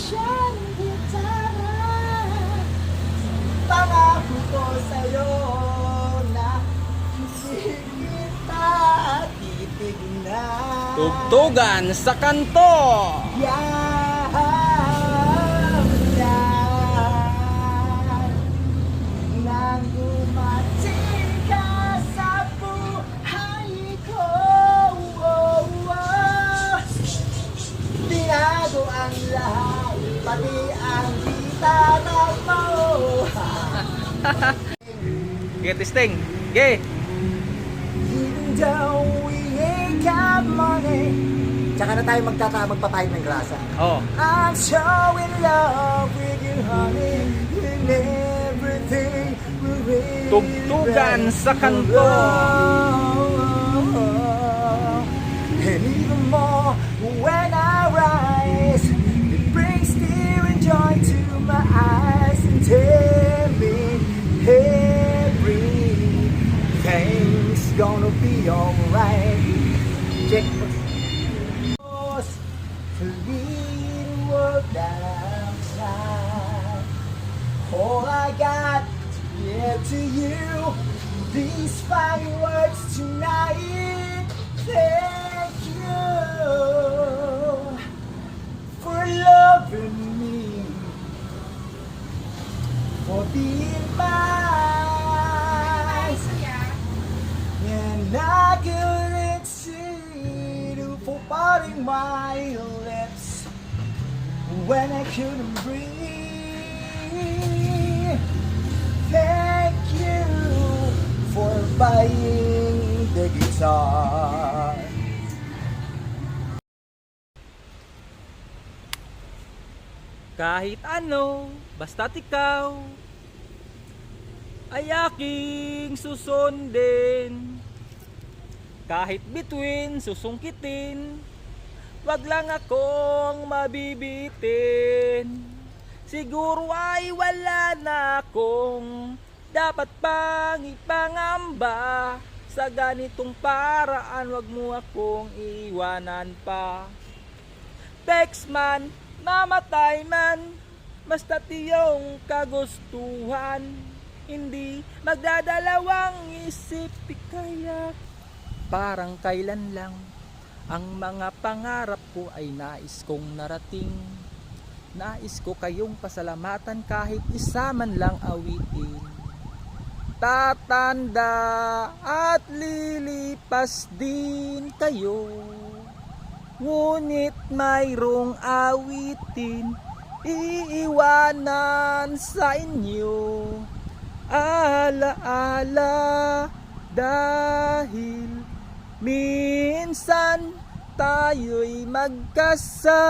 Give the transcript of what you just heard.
siya ng gitara. Pangako ko sa'yo na Hindi kita titignan. Tugtugan sa kanto. Yan, We ain't got money Tsaka na tayo magtata magpapahid ng grasa. Oh. I'm so in love with you, honey, and everything will be Tugtugan sa kanto. And even more when gonna be alright. Check to lead the world outside. All I got to give to you, these fine words tonight. Thank you for loving me, for being mine. And couldn't see you for parting my lips when I couldn't breathe. Thank you for buying the guitar. Kahit ano, basta't ikaw ay aking susundin. Kahit bituin, susungkitin, wag lang akong mabibitin. Siguro ay wala na akong dapat pang ipangamba. Sa ganitong paraan, wag mo akong iiwanan pa. Text mamatay man, basta't iyong kagustuhan. Hindi magdadalawang isip kaya parang kailan lang ang mga pangarap ko ay nais kong narating. Nais ko kayong pasalamatan kahit isa man lang awitin. Tatanda at lilipas din kayo. Ngunit mayroong awitin iiwanan sa inyo. Alaala dahil minsan tayo'y magkasama.